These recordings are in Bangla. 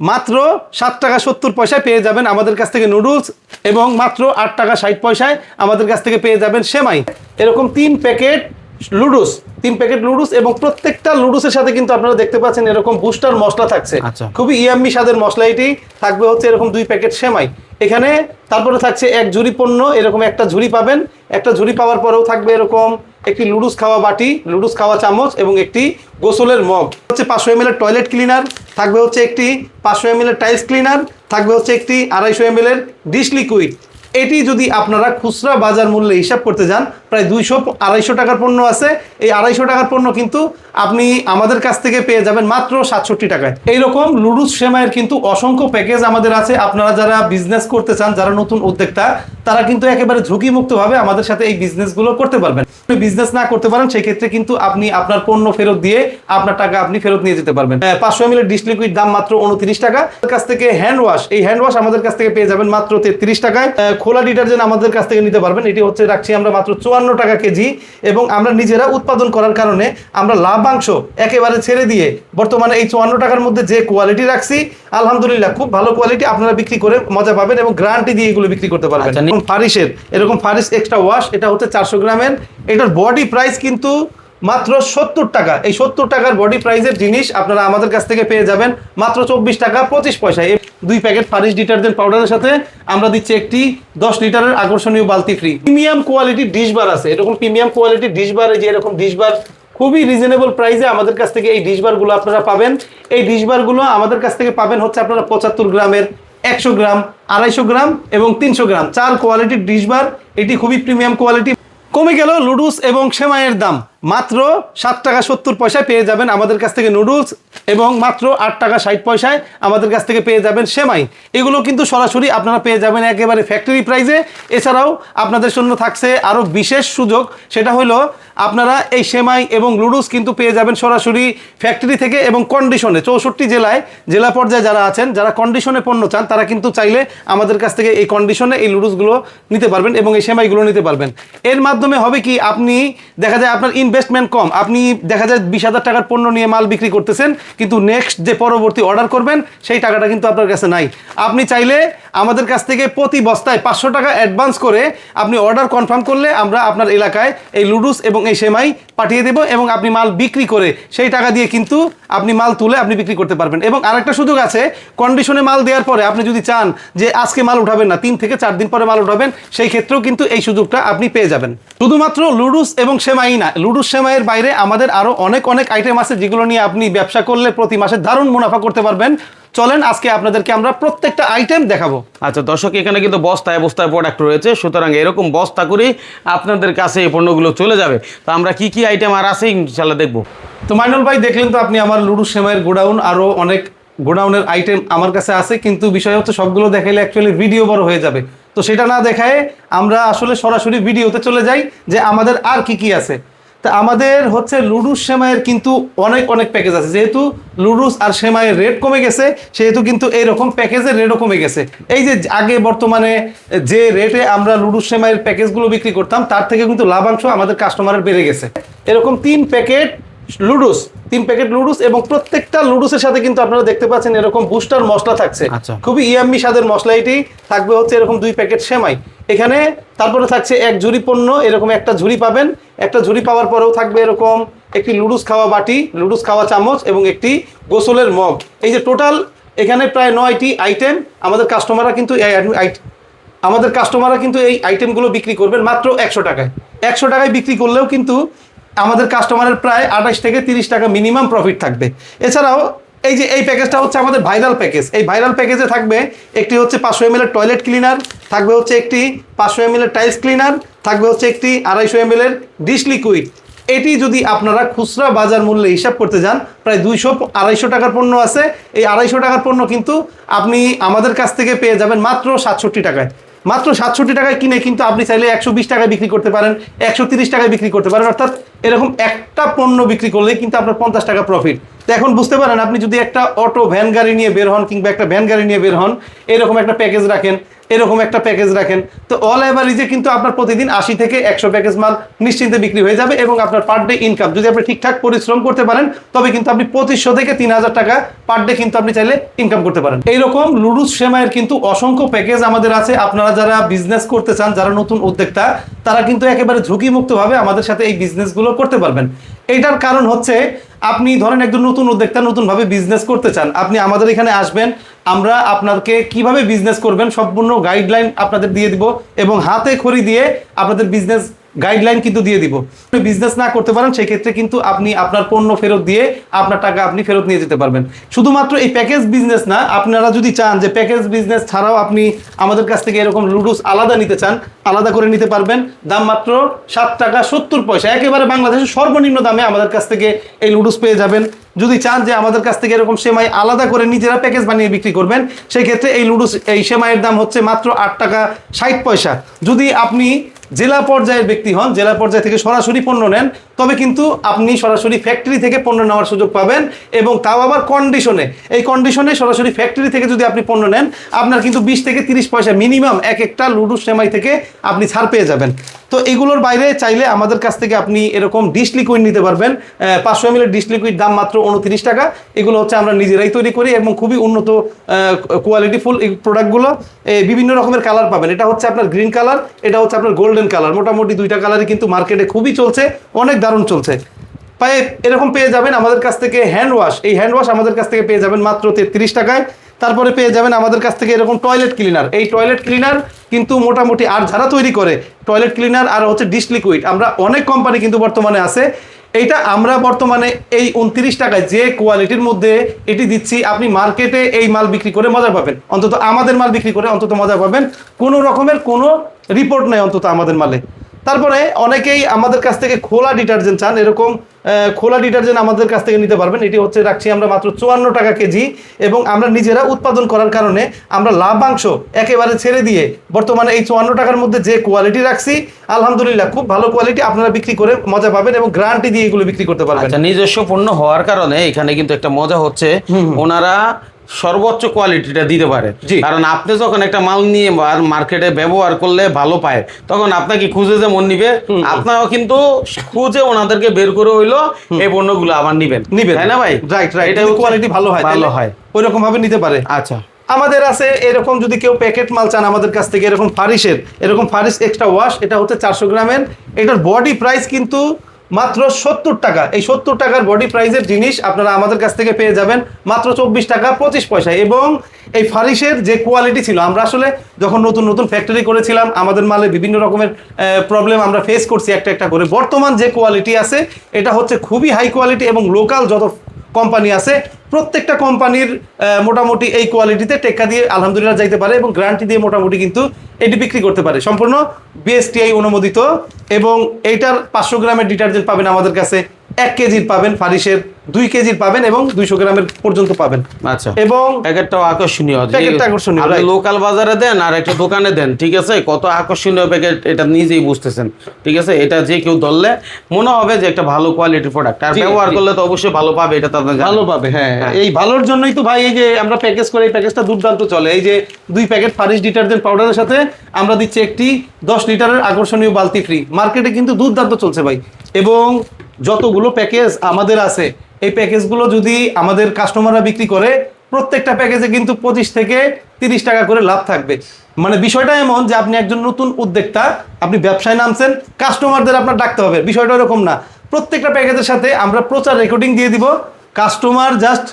মাত্র সাত টাকা সত্তর পয়সায় পেয়ে যাবেন আমাদের কাছ থেকে নুডলস এবং মাত্র আট টাকা ষাট পয়সায় আমাদের কাছ থেকে পেয়ে যাবেন সেমাই। এরকম তিন প্যাকেট লুডুস তিন প্যাকেট লুডুস এবং প্রত্যেকটা লুডুসের সাথে কিন্তু আপনারা দেখতে পাচ্ছেন এরকম বুস্টার মশলা থাকছে। আচ্ছা। খুবই ইয়াম্মি স্বাদের মশলা এটি। থাকবে হচ্ছে এরকম দুই প্যাকেট সেমাই। এখানে তারপরে থাকছে এক ঝুড়ি পণ্য এরকম একটা ঝুড়ি পাবেন। একটা ঝুড়ি পাওয়ার পরেও থাকবে এরকম একটি লুডুস খাওয়া বাটি লুডুস খাওয়া চামচ এবং একটি গোসলের মগ। হচ্ছে পাঁচশো এম এর টয়লেট ক্লিনার থাকবে হচ্ছে একটি পাঁচশো এম টাইলস ক্লিনার থাকবে হচ্ছে একটি আড়াইশো এম ডিশ লিকুইড এটি যদি আপনারা খুচরা বাজার মূল্যে হিসাব করতে যান, প্রায় দুইশো আড়াইশো টাকার পণ্য আছে। এই আড়াইশো টাকার পণ্য কিন্তু আপনি আমাদের কাছ থেকে পেয়ে যাবেন মাত্র সাতষট্টি টাকায়। এইরকম লুডুস সেমাইয়ের কিন্তু অসংখ্য প্যাকেজ আমাদের আছে। আপনারা যারা বিজনেস করতে চান, যারা নতুন উদ্যোক্তা, তারা কিন্তু একেবারে ঝুঁকিমুক্তভাবে আমাদের সাথে এই বিজনেসগুলো করতে পারবেন। আপনি বিজনেস না করতে পারেন সেই ক্ষেত্রে কিন্তু আপনি আপনার পণ্য ফেরত দিয়ে আপনার টাকা আপনি ফেরত নিয়ে যেতে পারবেন। পাঁচশো এম ডিশ লিকুইড দাম মাত্র উনত্রিশ টাকা। কাছ থেকে হ্যান্ড ওয়াশ এই হ্যান্ড ওয়াশ আমাদের কাছ থেকে পেয়ে যাবেন মাত্র তেত্রিশ টাকায়। খোলা ডিটারজেন্ট আমাদের কাছ থেকে নিতে পারবেন। এটি হচ্ছে রাখছি আমরা মাত্র চুয়ান্ন টাকা কেজি এবং আমরা নিজেরা উৎপাদন করার কারণে আমরা লাভাংশ একেবারে ছেড়ে দিয়ে বর্তমানে এই চুয়ান্ন টাকার মধ্যে যে কোয়ালিটি রাখছি আলহামদুলিল্লাহ খুব ভালো কোয়ালিটি আপনারা বিক্রি করে মজা পাবেন এবং গ্যারান্টি দিয়ে এগুলো বিক্রি করতে পারবেন। আচ্ছা, এরকম ফারিসের এরকম ফারিস এক্সট্রা ওয়াশ এটা হচ্ছে চারশো গ্রামের। এটার বডি প্রাইস কিন্তু মাত্র সত্তর টাকা। এই সত্তর টাকার বডি প্রাইসের জিনিস আপনারা আমাদের কাছ থেকে পেয়ে যাবেন মাত্র চব্বিশ টাকা পঁচিশ পয়সা এই দুই প্যাকেট ফারিস ডিটারজেন্ট পাউডারের সাথে আমরা দিচ্ছি একটি দশ লিটারের আকর্ষণীয় বালতি ফ্রি প্রিমিয়াম কোয়ালিটির ডিশ বার আছে। এরকম প্রিমিয়াম কোয়ালিটির ডিশ বার যে এরকম ডিশ বার খুবই রিজনেবল প্রাইসে আমাদের কাছ থেকে এই ডিশবারগুলো আপনারা পাবেন। এই ডিশবারগুলো আমাদের কাছ থেকে পাবেন হচ্ছে আপনারা পঁচাত্তর গ্রামের একশো গ্রাম, আড়াইশো গ্রাম এবং তিনশো গ্রাম। চার কোয়ালিটির ডিশ বার এটি খুবই প্রিমিয়াম কোয়ালিটি কমে গেল লুডুস এবং সেমাইয়ের দাম। মাত্র সাত টাকা সত্তর পয়সায় পেয়ে যাবেন আমাদের কাছ থেকে নুডলস এবং মাত্র আট টাকা ষাট পয়সায় আমাদের কাছ থেকে পেয়ে যাবেন সেমাই। এগুলো কিন্তু সরাসরি আপনারা পেয়ে যাবেন একেবারে ফ্যাক্টরি প্রাইসে এছাড়াও আপনাদের জন্য থাকছে আরও বিশেষ সুযোগ, সেটা হলো আপনারা এই সেমাই এবং লুডুস কিন্তু পেয়ে যাবেন সরাসরি ফ্যাক্টরি থেকে এবং কন্ডিশনে চৌষট্টি জেলায়, জেলা পর্যায়ে যারা আছেন, যারা কন্ডিশনে পণ্য চান, তারা কিন্তু চাইলে আমাদের কাছ থেকে এই কন্ডিশনে এই লুডুসগুলো নিতে পারবেন এবং এই সেমাইগুলো নিতে পারবেন। এর মাধ্যমে হবে কি? আপনি দেখা যায় আপনার ইনভেস্টমেন্ট কম। আপনি দেখা যায় বিশ হাজার টাকার পণ্য নিয়ে মাল বিক্রি করতেছেন, কিন্তু নেক্সট যে পরবর্তী অর্ডার করবেন, সেই টাকাটা কিন্তু আপনার কাছে নাই। আপনি চাইলে আমাদের কাছ থেকে প্রতি বস্তায় পাঁচশো টাকা অ্যাডভান্স করে আপনি অর্ডার কনফার্ম করলে আমরা আপনার এলাকায় এই লুডুস এবং এই সেমাই পাঠিয়ে দেবো এবং আপনি মাল বিক্রি করে সেই টাকা দিয়ে কিন্তু আপনি মাল তুলে আপনি বিক্রি করতে পারবেন। এবং আরেকটা সুযোগ আছে কন্ডিশনে মাল দেওয়ার পরে আপনি যদি চান যে আজকে মাল উঠাবেন না, তিন থেকে চার দিন পরে মাল উঠাবেন, সেই ক্ষেত্রেও কিন্তু এই সুযোগটা আপনি পেয়ে যাবেন। শুধুমাত্র লুডুস এবং সেমাই না, লুডুস সেমাইয়ের বাইরে আমাদের আরও অনেক অনেক আইটেম আছে যেগুলো নিয়ে আপনি ব্যবসা করলে প্রতি মাসে দারুণ মুনাফা করতে পারবেন। চলেন আজকে আপনাদেরকে আমরা প্রত্যেকটা আইটেম দেখাবো। আচ্ছা দর্শক এখানে কিন্তু বস্তায় বস্তায় প্রোডাক্ট রয়েছে। সুতরাং এরকম বস্তা করেই আপনাদের কাছে এই পণ্যগুলো চলে যাবে। তো আমরা কি কি আইটেম আর আছে ইনশাল্লাহ দেখব। তো মাইনুল ভাই দেখলেন তো আপনি আমার লুডু সেমাইয়ের গোডাউন আরও অনেক গোডাউনের আইটেম আমার কাছে আছে কিন্তু বিষয় হচ্ছে সবগুলো দেখাইলে অ্যাকচুয়ালি ভিডিও বড় হয়ে যাবে। তো সেটা না দেখায় আমরা আসলে সরাসরি ভিডিওতে চলে যাই যে আমাদের আর কি কি আছে। তা আমাদের হচ্ছে লুডুস সেমাইয়ের কিন্তু অনেক অনেক প্যাকেজ আছে। যেহেতু লুডুস আর সেমাইয়ের রেট কমে গেছে সেহেতু কিন্তু এইরকম প্যাকেজের রেটও কমে গেছে। এই যে আগে বর্তমানে যে রেটে আমরা লুডুস সেমাইয়ের প্যাকেজগুলো বিক্রি করতাম তার থেকে কিন্তু লাভাংশ আমাদের কাস্টমারের বেড়ে গেছে। এরকম তিন প্যাকেট লুডুস তিন প্যাকেট লুডুস এবং প্রত্যেকটা লুডুসের সাথে কিন্তু আপনারা দেখতে পাচ্ছেন এরকম বুস্টার মশলা থাকছে। আচ্ছা। খুবই ইয়াম্মি স্বাদের মশলা এটি থাকবে হচ্ছে এরকম দুই প্যাকেট সেমাই। এখানে তারপরে থাকছে এক ঝুড়ি পণ্য, এরকম একটা ঝুড়ি পাবেন। একটা ঝুড়ি পাওয়ার পরেও থাকবে এরকম একটি লুডুস খাওয়া বাটি, লুডুস খাওয়া চামচ এবং একটি গোসলের মগ। এই যে টোটাল এখানে প্রায় নয়টি আইটেম। আমাদের কাস্টমাররা কিন্তু আমাদের কাস্টমাররা কিন্তু এই আইটেমগুলো বিক্রি করবেন মাত্র একশো টাকায়। একশো টাকায় বিক্রি করলেও কিন্তু আমাদের কাস্টমারের প্রায় আঠাশ থেকে তিরিশ টাকা মিনিমাম প্রফিট থাকবে। এছাড়াও এই যে এই প্যাকেজটা হচ্ছে আমাদের ভাইরাল প্যাকেজ এই ভাইরাল প্যাকেজে থাকবে একটি হচ্ছে পাঁচশো এম এর টয়লেট ক্লিনার থাকবে হচ্ছে একটি পাঁচশো এম টাইলস ক্লিনার থাকবে হচ্ছে একটি আড়াইশো এম এর ডিশ লিকুইড এটি যদি আপনারা খুচরা বাজার মূল্যে হিসাব করতে যান, প্রায় দুইশো আড়াইশো টাকার পণ্য আছে। এই আড়াইশো টাকার পণ্য কিন্তু আপনি আমাদের কাছ থেকে পেয়ে যাবেন মাত্র সাতষট্টি টাকায়। মাত্র সাতষট্টি টাকায় কিনে কিন্তু আপনি চাইলে একশো বিশ টাকায় বিক্রি করতে পারেন, একশো তিরিশ টাকায় বিক্রি করতে পারেন। অর্থাৎ এরকম একটা পণ্য বিক্রি করলে কিন্তু আপনার পঞ্চাশ টাকা প্রফিট তো এখন বুঝতে পারেন, আপনি যদি একটা অটো ভ্যান গাড়ি নিয়ে বের হন কিংবা একটা ভ্যান গাড়ি নিয়ে বের হন, এরকম একটা প্যাকেজ রাখেন, এরকম একটা প্যাকেজ রাখেন, তো অল এভারেজে কিন্তু আপনার প্রতিদিন আশি থেকে একশো প্যাকেজ মাল নিশ্চিন্তে বিক্রি হয়ে যাবে এবং আপনার পার ডে ইনকাম যদি আপনি ঠিকঠাক পরিশ্রম করতে পারেন, তবে কিন্তু আপনি পঁচিশশো থেকে তিন হাজার টাকা পার ডে কিন্তু আপনি চাইলে ইনকাম করতে পারেন। এইরকম লুডুস সেমাইয়ের কিন্তু অসংখ্য প্যাকেজ আমাদের আছে। আপনারা যারা বিজনেস করতে চান, যারা নতুন উদ্যোক্তা, তারা কিন্তু একেবারে ঝুঁকিমুক্তভাবে আমাদের সাথে এই বিজনেসগুলো করতে পারবেন। এইটার কারণ হচ্ছে আপনি ধরেন একজন নতুন উদ্যোক্তা, নতুনভাবে বিজনেস করতে চান। আপনি আমাদের এখানে আসবেন, আমরা আপনাকে কীভাবে বিজনেস করবেন, সম্পূর্ণ গাইডলাইন আপনাদের দিয়ে দিব এবং হাতে খড়ি দিয়ে আপনাদের বিজনেস গাইডলাইন কিন্তু দিয়ে দিব। বিজনেস না করতে পারেন সেই ক্ষেত্রে কিন্তু আপনি আপনার পণ্য ফেরত দিয়ে আপনার টাকা আপনি ফেরত নিয়ে যেতে পারবেন। শুধুমাত্র এই প্যাকেজ বিজনেস না, আপনারা যদি চান যে প্যাকেজ বিজনেস ছাড়াও আপনি আমাদের কাছ থেকে এরকম লুডুস আলাদা নিতে চান, আলাদা করে নিতে পারবেন। দাম মাত্র সাত টাকা সত্তর পয়সা। একেবারে বাংলাদেশের সর্বনিম্ন দামে আমাদের কাছ থেকে এই লুডুস পেয়ে যাবেন। যদি চান যে আমাদের কাছ থেকে এরকম সেমাই আলাদা করে নিজেরা প্যাকেজ বানিয়ে বিক্রি করবেন সেই ক্ষেত্রে এই লুডুস এই সেমাইয়ের দাম হচ্ছে মাত্র আট টাকা ষাট পয়সা। যদি আপনি জেলা পর্যায়ের ব্যক্তি হন জেলা পর্যায় থেকে সরাসরি পণ্য নেন তবে কিন্তু আপনি সরাসরি ফ্যাক্টরি থেকে পণ্য নেওয়ার সুযোগ পাবেন এবং তাও আবার কন্ডিশনে এই কন্ডিশনে সরাসরি ফ্যাক্টরি থেকে যদি আপনি পণ্য নেন, আপনার কিন্তু বিশ থেকে তিরিশ পয়সা মিনিমাম এক একটা লুডু সেমাই থেকে আপনি ছাড় পেয়ে যাবেন। তো এগুলোর বাইরে চাইলে আমাদের কাছ থেকে আপনি এরকম ডিশ লিকুইড নিতে পারবেন। পাঁচশো এমএলের ডিশ লিকুইড দাম মাত্র উনত্রিশ টাকা। এগুলো হচ্ছে আমরা নিজেরাই তৈরি করি এবং খুবই উন্নত কোয়ালিটিফুল এই প্রোডাক্টগুলো বিভিন্ন রকমের কালার পাবেন। এটা হচ্ছে আপনার গ্রিন কালার এটা হচ্ছে আপনার গোল্ডেন কালার মোটামুটি দুইটা কালারই কিন্তু মার্কেটে খুবই চলছে। অনেক দারুণ চলছে। পায়ে এরকম পেয়ে যাবেন আমাদের কাছ থেকে হ্যান্ড ওয়াশ এই হ্যান্ড ওয়াশ আমাদের কাছ থেকে পেয়ে যাবেন মাত্র তেত্রিশ টাকায়। তারপরে পেয়ে যাবেন আমাদের কাছ থেকে এরকম টয়লেট ক্লিনার এই টয়লেট ক্লিনার কিন্তু মোটামুটি আর যারা তৈরি করে টয়লেট ক্লিনার আর হচ্ছে ডিশ লিকুইড আমরা অনেক কোম্পানি কিন্তু বর্তমানে আছে। এইটা আমরা বর্তমানে এই উনত্রিশ টাকায় যে কোয়ালিটির মধ্যে এটি দিচ্ছি, আপনি মার্কেটে এই মাল বিক্রি করে মজা পাবেন। অন্তত আমাদের মাল বিক্রি করে অন্তত মজা পাবেন। কোনো রকমের কোনো রিপোর্ট নেই অন্তত আমাদের মালে। তারপরে অনেকেই আমাদের কাছ থেকে খোলা ডিটারজেন্ট চান এরকম খোলা ডিটারজেন্ট আমাদের কাছ থেকে নিতে পারবেন। এটি হচ্ছে রাখছি আমরা মাত্র চুয়ান্ন টাকা কেজি এবং আমরা নিজেরা উৎপাদন করার কারণে আমরা লাভাংশ একেবারে ছেড়ে দিয়ে বর্তমানে এই চুয়ান্ন টাকার মধ্যে যে কোয়ালিটি রাখছি আলহামদুলিল্লাহ খুব ভালো কোয়ালিটি আপনারা বিক্রি করে মজা পাবেন এবং গ্যারান্টি দিয়ে এগুলো বিক্রি করতে পারবেন। আচ্ছা নিজস্ব পণ্য হওয়ার কারণে এখানে কিন্তু একটা মজা হচ্ছে। ওনারা সর্বোচ্চ কোয়ালিটিটা দিতে পারে। কারণ আপনি যখন একটা মাল নিয়ে মার্কেটে ব্যবহার করলে ভালো পায় তখন আপনাকে খুঁজে যেমন নিবে আপনারাও কিন্তু খুঁজে ওনাদেরকে বের করে হইল এই পণ্যগুলো আবার নিবেন। নিবেন। তাই না ভাই? রাইট রাইট এটা কোয়ালিটি ভালো হয় ভালো হয়। ওই রকম ভাবে নিতে পারে। আচ্ছা। আমাদের আছে এরকম যদি কেউ প্যাকেট মাল চান আমাদের কাছ থেকে এরকম ফারিসের এরকম ফারিস এক্সট্রা ওয়াশ এটা হচ্ছে চারশো গ্রামের এটার বডি প্রাইস কিন্তু মাত্র সত্তর টাকা। এই সত্তর টাকার বডি প্রাইজের জিনিস আপনারা আমাদের কাছ থেকে পেয়ে যাবেন মাত্র চব্বিশ টাকা পঁচিশ পয়সা এবং এই ফারিশের যে কোয়ালিটি ছিল, আমরা আসলে যখন নতুন নতুন ফ্যাক্টরি করেছিলাম, আমাদের মালে বিভিন্ন রকমের প্রবলেম আমরা ফেস করছি একটা একটা করে। বর্তমান যে কোয়ালিটি আছে, এটা হচ্ছে খুবই হাই কোয়ালিটি এবং লোকাল যত কোম্পানি আছে প্রত্যেকটা কোম্পানির মোটামুটি এই কোয়ালিটিতে টেক্কা দিয়ে আলহামদুলিল্লাহ যাইতে পারে এবং গ্যারান্টি দিয়ে মোটামুটি কিন্তু এটি বিক্রি করতে পারে। সম্পূর্ণ বিএসটিআই অনুমোদিত এবং এইটার পাঁচশো গ্রামের ডিটারজেন্ট পাবেন আমাদের কাছে। এক কেজির পাবেন ফারিসের দুই কেজির পাবেন এবং দুইশো গ্রামের পর্যন্ত পাবেন। আচ্ছা। এবং প্যাকেটটাও আকর্ষণীয়। প্যাকেটটা আকর্ষণীয়, আপনি লোকাল বাজারে দেন আর একটা দোকানে দেন ঠিক আছে? কত আকর্ষণীয় প্যাকেট এটা নিজেই বুঝতেছেন ঠিক আছে? এটা যে কেউ ধরলে মনে হবে যে একটা ভালো কোয়ালিটির প্রোডাক্ট আর ব্যবহার করলে তো অবশ্যই ভালো পাবে এটা তো আপনার ভালো পাবে হ্যাঁ। হ্যাঁ। এই ভালোর জন্যই তো ভাই এই যে আমরা প্যাকেজ করে এই প্যাকেজটা দুর্দান্ত চলে। এই যে দুই প্যাকেট ফারিস ডিটারজেন্ট পাউডারের সাথে আমরা দিচ্ছি একটি দশ লিটারের আকর্ষণীয় বালতি ফ্রি মার্কেটে কিন্তু দুর্দান্ত চলছে ভাই। এবং যতগুলো প্যাকেজ আমাদের আছে, এই প্যাকেজগুলো যদি আমাদের কাস্টমাররা বিক্রি করে, প্রত্যেকটা প্যাকেজে কিন্তু পঁচিশ থেকে তিরিশ টাকা করে লাভ থাকবে। মানে বিষয়টা এমন যে আপনি একজন নতুন উদ্যোক্তা, আপনি ব্যবসায় নামছেন কাস্টমারদের আপনার ডাকতে হবে। বিষয়টা এরকম না। প্রত্যেকটা প্যাকেজের সাথে আমরা প্রচার রেকর্ডিং দিয়ে দিব। কাস্টমার জাস্ট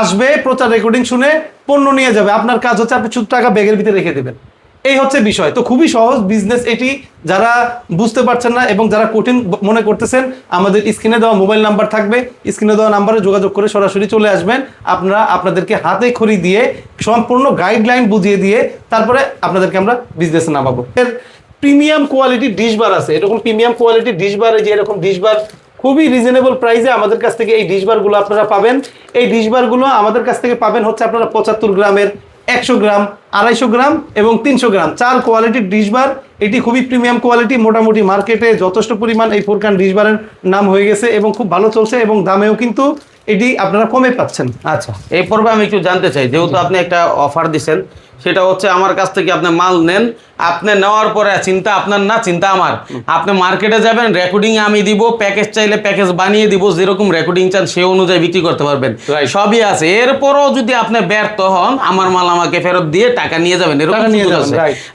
আসবে, প্রচার রেকর্ডিং শুনে পণ্য নিয়ে যাবে। আপনার কাজ হচ্ছে আপনি শুধু টাকা ব্যাগের ভিতরে রেখে দেবেন। এই হচ্ছে বিষয়। তো খুবই সহজ বিজনেস এটি। যারা বুঝতে পারছেন না এবং যারা কঠিন মনে করতেছেন, আমাদের স্ক্রিনে দেওয়া মোবাইল নাম্বার থাকবে। স্ক্রিনে দেওয়া নাম্বারে যোগাযোগ করে সরাসরি চলে আসবেন। আপনারা আপনাদেরকে হাতে খড়ি দিয়ে সম্পূর্ণ গাইডলাইন বুঝিয়ে দিয়ে তারপরে আপনাদেরকে আমরা বিজনেসে নামাবো। এর প্রিমিয়াম কোয়ালিটি ডিশবার আছে। এরকম প্রিমিয়াম কোয়ালিটি ডিশবার যে এরকম ডিশবার খুবই রিজনেবল প্রাইসে আমাদের কাছ থেকে এই ডিশবারগুলো আপনারা পাবেন। এই ডিশবারগুলো আমাদের কাছ থেকে পাবেন হচ্ছে আপনারা পঁচাত্তর গ্রামের একশো গ্রাম, আড়াইশো গ্রাম এবং তিনশো গ্রাম। চার কোয়ালিটির ডিশবার এটি খুবই প্রিমিয়াম কোয়ালিটি মোটামুটি মার্কেটে যথেষ্ট পরিমাণ এই ফোরকান ডিশবারের নাম হয়ে গেছে এবং খুব ভালো চলছে এবং দামেও কিন্তু এটি আপনারা কমে পাচ্ছেন। আচ্ছা এই পর্বে আমি একটু জানতে চাই, যেহেতু আপনি একটা অফার দিচ্ছেন সেটা হচ্ছে আমার কাছ থেকে আপনি মাল নেন আপনি নেওয়ার পরে চিন্তা আপনার না চিন্তা আমার। আপনি মার্কেটে যাবেন রেকর্ডিং আমি দিব প্যাকেজ চাইলে প্যাকেজ বানিয়ে দিব যেরকম রেকর্ডিং চান সেই অনুযায়ী বিক্রি করতে পারবেন। সবই আছে। এরপরও যদি আপনি ব্যর্থ হন আমার মাল আমাকে ফেরত দিয়ে টাকা নিয়ে যাবেন এরকম.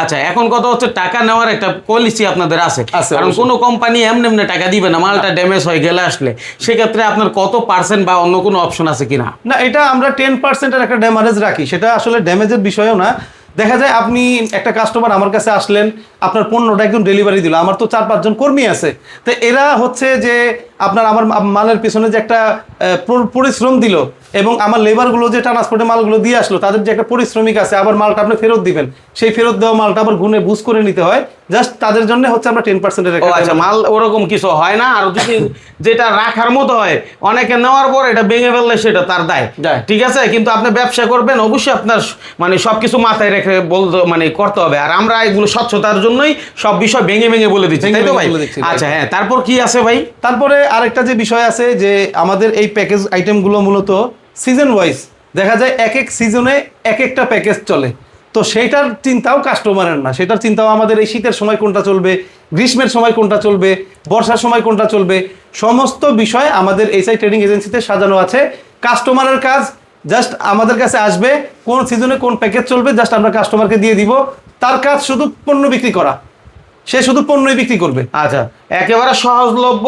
আচ্ছা এখন কথা হচ্ছে টাকা নেওয়ার একটা পলিসি আপনাদের আছে। আছে, কারণ কোনো কোম্পানি এমনি এমনি টাকা দিবে না মালটা ড্যামেজ হয়ে গেলে আসলে। সেক্ষেত্রে আপনার কত পার্সেন্ট বা অন্য কোনো অপশন আছে কিনা? না এটা আমরা টেন পার্সেন্টের একটা ড্যামারেজ রাখি। সেটা আসলে ড্যামেজের বিষয়ও না। দেখা যায় আপনি একটা কাস্টমার আমার কাছে আসলেন, আপনার পণ্যটা একদম ডেলিভারি দিল, আমার তো চার পাঁচজন কর্মী আছে। তো এরা হচ্ছে যে আপনার আমার মালের পিছনে যে একটা পরিশ্রম দিল এবং আমার লেবারগুলো যে ট্রান্সপোর্টে মালগুলো দিয়ে আসলো তাদের যে একটা পরিশ্রমিক আছে আবার মালটা আপনি ফেরত দিবেন। সেই ফেরত দেওয়া মালটা আবার গুনে বুঝ করে নিতে হয়। জাস্ট তাদের জন্য হচ্ছে আমরা টেন পার্সেন্টের আচ্ছা মাল ওরকম কিছু হয় না আর যদি যেটা রাখার মতো হয় অনেকে নেওয়ার পর এটা ভেঙে ফেললে সেটা তার দায়। ঠিক আছে? কিন্তু আপনি ব্যবসা করবেন অবশ্যই আপনার মানে সবকিছু মাথায় রেখে বলতে মানে করতে হবে। আর আমরা এগুলো স্বচ্ছতার জন্যই সব বিষয় ভেঙে ভেঙে বলে দিচ্ছি তাই তো ভাই? বলে দিচ্ছি, আচ্ছা হ্যাঁ তারপর কি আছে ভাই? তারপরে আরেকটা যে বিষয় আছে যে আমাদের এই প্যাকেজ আইটেমগুলো মূলত সিজন ওয়াইজ দেখা যায় এক এক সিজনে এক একটা প্যাকেজ চলে। তো সেইটার চিন্তাও কাস্টমারের না। সেটার চিন্তাও আমাদের এই শীতের সময় কোনটা চলবে, গ্রীষ্মের সময় কোনটা চলবে, বর্ষার সময় কোনটা চলবে, সমস্ত বিষয় আমাদের এইচআই ট্রেডিং এজেন্সিতে সাজানো আছে। কাস্টমারের কাজ জাস্ট আমাদের কাছে আসবে কোন সিজনে কোন প্যাকেজ চলবে জাস্ট আমরা কাস্টমারকে দিয়ে দিব। তার কাজ শুধু পণ্য বিক্রি করা। সে শুধু পণ্যই বিক্রি করবে। আচ্ছা একেবারে সহজলভ্য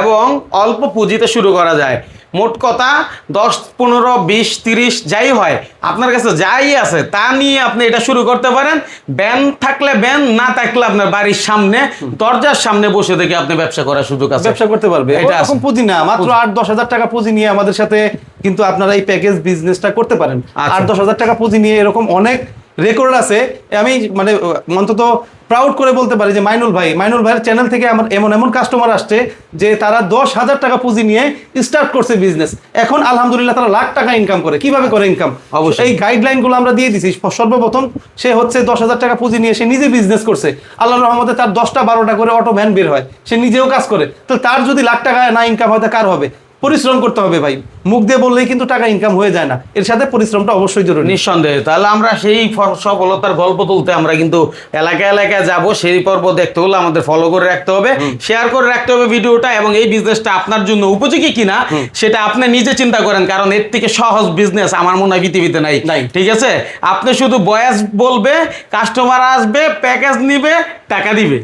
এবং অল্প পুঁজিতে শুরু করা যায়। মোট কথা দশ পনেরো বিশ তিরিশ যাই হয় আপনার কাছে যাই আছে তা নিয়ে আপনি এটা শুরু করতে পারেন। ব্যান থাকলে ব্যান না থাকলে আপনার বাড়ির সামনে দরজার সামনে বসে থেকে আপনি ব্যবসা করার সুযোগ আছে। ব্যবসা করতে পারবে। এটা আছে। পুঁজি না মাত্র আট দশ হাজার টাকা পুঁজি নিয়ে আমাদের সাথে কিন্তু আপনারা এই প্যাকেজ বিজনেসটা করতে পারেন। আচ্ছা। আট দশ হাজার টাকা পুঁজি নিয়ে এরকম অনেক রেকর্ড আছে। আমি মানে অন্তত প্রাউড করে বলতে পারি যে মাইনুল ভাই মাইনুল ভাইয়ের চ্যানেল থেকে আমার এমন এমন কাস্টমার আসছে যে তারা দশ হাজার টাকা পুঁজি নিয়ে স্টার্ট করছে বিজনেস এখন আলহামদুলিল্লাহ তারা লাখ টাকা ইনকাম করে। কীভাবে করে ইনকাম অবশ্যই। এই গাইডলাইনগুলো আমরা দিয়ে দিছি। সর্বপ্রথম সে হচ্ছে দশ হাজার টাকা পুঁজি নিয়ে সে নিজে বিজনেস করছে। আল্লাহ রহমতে তার দশটা বারোটা করে অটো ভ্যান বের হয়। সে নিজেও কাজ করে। তো তার যদি লাখ টাকা না ইনকাম হয় তা কার হবে? পরিশ্রম করতে হবে ভাই। মুখ দিয়ে বললেই কিন্তু টাকা ইনকাম হয়ে যায় না। এর সাথে পরিশ্রমটা অবশ্যই জরুরি। নিঃসন্দেহে। তাহলে আমরা সেই সফলতার গল্প তুলতে আমরা কিন্তু এলাকা এলাকায় যাব সেই পর্ব দেখতে হলে আমাদের ফলো করে রাখতে হবে শেয়ার করে রাখতে হবে ভিডিওটা এবং এই বিজনেসটা আপনার জন্য উপযোগী কিনা সেটা আপনি নিজে চিন্তা করেন কারণ এর থেকে সহজ বিজনেস আমার মনে হয় পৃথিবীতে নাই। নাই। ঠিক আছে? আপনি শুধু বয়স বলবে কাস্টমার আসবে প্যাকেজ নিবে টাকা দিবে।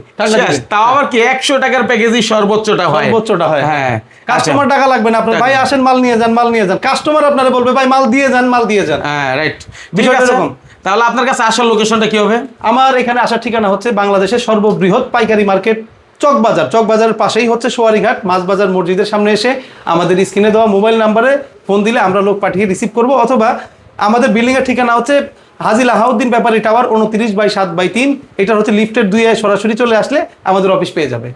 তাও আবার কি একশো টাকার প্যাকেজই সর্বোচ্চটা হয়। সর্বোচ্চটা হয়। হ্যাঁ কাস্টমার টাকা লাগবে না আপনার। ভাই আসেন মাল নিয়ে যান মাল নিয়ে যান। কাস্টমার আপনারা বলবে ভাই মাল দিয়ে যান মাল দিয়ে যান। হ্যাঁ রাইট বিষয়টা এরকম। তাহলে আপনার কাছে আসার লোকেশনটা কি হবে? আমার এখানে আসার ঠিকানা হচ্ছে বাংলাদেশের সর্ববৃহৎ পাইকারি মার্কেট চকবাজার। চকবাজারের পাশেই হচ্ছে সোয়ারিঘাট মাছবাজার মসজিদের সামনে এসে আমাদের স্ক্রিনে দেওয়া মোবাইল নাম্বারে ফোন দিলে আমরা লোক পাঠিয়ে রিসিভ করব। অথবা আমাদের বিল্ডিং এর ঠিকানা হচ্ছে হাজি লাহাউদ্দিন ব্যাপারী টাওয়ার উনত্রিশ বাই সাত বাই তিন এটা হচ্ছে লিফটের দুইয়ে সরাসরি চলে আসলে আমাদের অফিস পেয়ে যাবে।